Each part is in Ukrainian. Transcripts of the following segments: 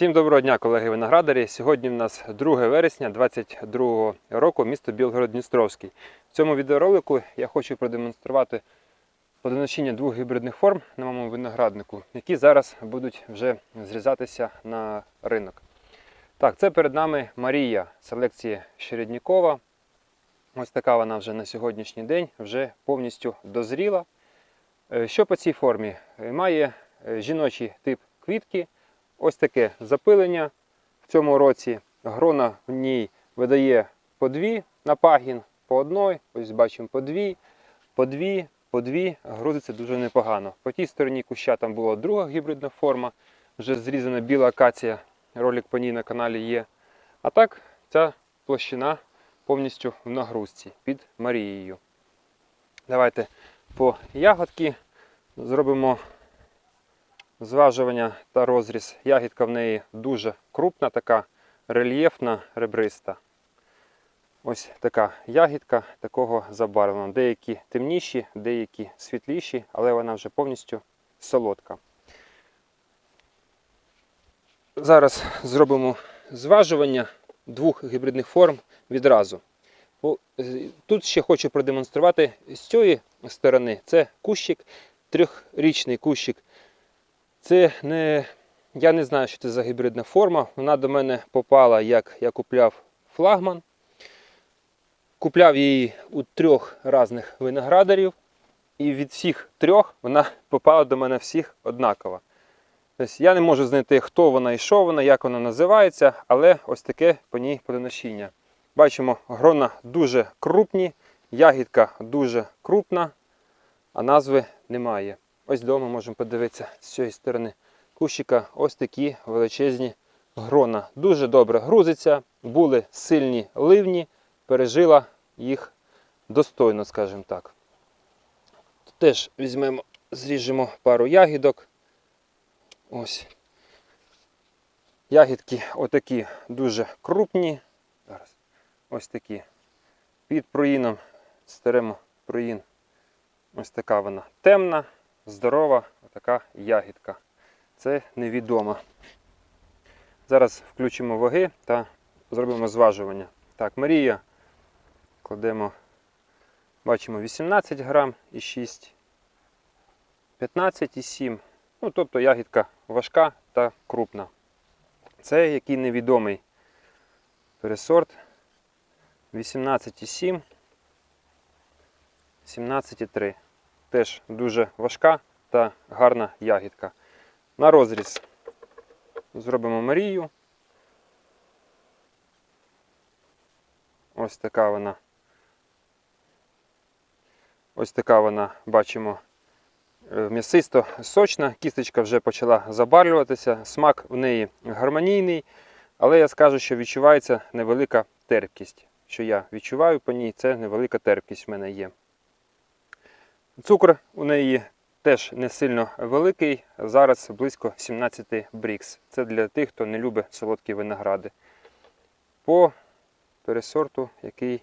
Всім доброго дня, колеги виноградарі. Сьогодні в нас 2 вересня 2022 року, місто Білгород-Дністровський. В цьому відеоролику я хочу продемонструвати плодоношіння двох гібридних форм на моєму винограднику, які зараз будуть вже зрізатися на ринок. Так, це перед нами Марія селекції Щереднікова. Ось така вона вже на сьогоднішній день вже повністю дозріла. Е, Що по цій формі? Е, Має е, жіночий тип квітки. Ось таке запилення в цьому році. Грона в ній видає по дві на пагін, по одной. Ось бачимо по дві, по дві, по дві. Грузиться дуже непогано. По тій стороні куща там була друга гібридна форма, вже зрізана біла акація. Ролик по ній на каналі є. А так, ця площина повністю в нагрузці під Марією. Давайте по ягодки зробимо зважування та розріз. Ягідка в неї дуже крупна, така рельєфна, ребриста. Ось така ягідка такого забарвлена. Деякі темніші, деякі світліші, але вона вже повністю солодка. Зараз зробимо зважування двох гібридних форм відразу. Е, Тут ще хочу продемонструвати з цієї сторони. Це кущик, трьохрічний кущик це не. Я не знаю, що це за гібридна форма. Вона до мене попала, як я купляв флагман. Купляв її у трьох різних виноградарів. І від всіх трьох вона попала до мене всіх однаково. Тобто я не можу знайти, хто вона і що вона, як вона називається, але ось таке по ній плодоношіння. Бачимо, грона дуже крупні, ягідка дуже крупна, а назви немає. Ось вдома можемо подивитися з цієї сторони кущика ось такі величезні грона. Дуже добре грузиться, були сильні ливні, пережила їх достойно, скажімо так. Тут теж візьмемо, зріжемо пару ягідок. Ось. Ягідки отакі дуже крупні. Ось такі. Під проїном стеремо проїн. Ось така вона темна здорова така ягідка. Це невідомо. Зараз включимо ваги та зробимо зважування. Так, Марія кладемо, бачимо 18 грам і 6, 15 і 7. Ну, тобто ягідка важка та крупна. Це який невідомий пересорт. 18,7, 17,3 теж дуже важка та гарна ягідка. На розріз зробимо Марію. Ось така вона. Ось така вона, бачимо, е, м'ясисто сочна, кісточка вже почала забарвлюватися, смак в неї гармонійний, але я скажу, що відчувається невелика терпкість. Що я відчуваю по ній, це невелика терпкість в мене є. Цукор у неї теж не сильно великий, зараз близько 17 брікс. Це для тих, хто не любить солодкі виногради. По пересорту, який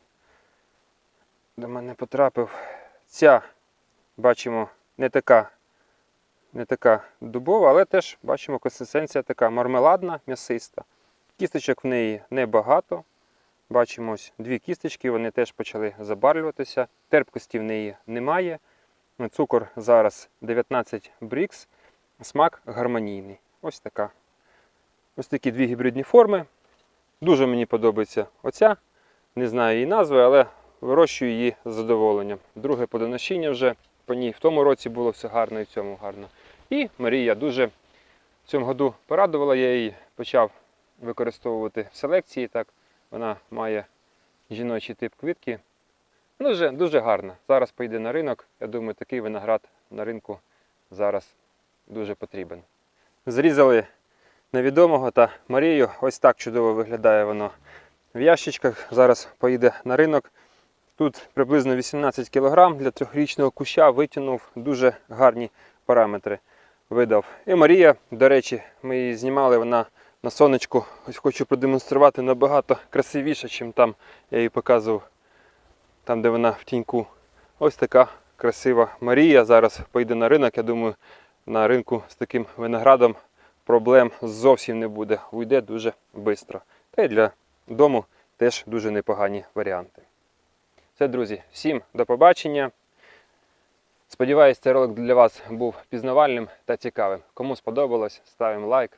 до мене потрапив, ця, бачимо, не така не така дубова, але теж бачимо консистенція така мармеладна, м'ясиста. Кісточок в неї небагато. Бачимо ось дві кісточки, вони теж почали забарвлюватися. Терпкості в неї немає. Цукор зараз 19 брікс, смак гармонійний. Ось така. Ось такі дві гібридні форми. Дуже мені подобається оця. Не знаю її назви, але вирощую її з задоволенням. Друге подоношіння вже по ній в тому році було все гарно і в цьому гарно. І Марія дуже в цьому году порадувала, я її почав використовувати в селекції. Так, Вона має жіночий тип квітки. Дуже, дуже гарно. Зараз поїде на ринок. Я думаю, такий виноград на ринку зараз дуже потрібен. Зрізали невідомого та Марію. Ось так чудово виглядає воно в ящичках. Зараз поїде на ринок. Тут приблизно 18 кг для трьохрічного куща витягнув дуже гарні параметри. Видав. І Марія, до речі, ми її знімали, вона на сонечку. Ось хочу продемонструвати набагато красивіше, ніж там я її показував там, де вона в тіньку. Ось така красива Марія. Зараз поїде на ринок. Я думаю, на ринку з таким виноградом проблем зовсім не буде. Уйде дуже швидко. Та й для дому теж дуже непогані варіанти. Все, друзі, всім до побачення. Сподіваюсь, цей ролик для вас був пізнавальним та цікавим. Кому сподобалось, ставимо лайк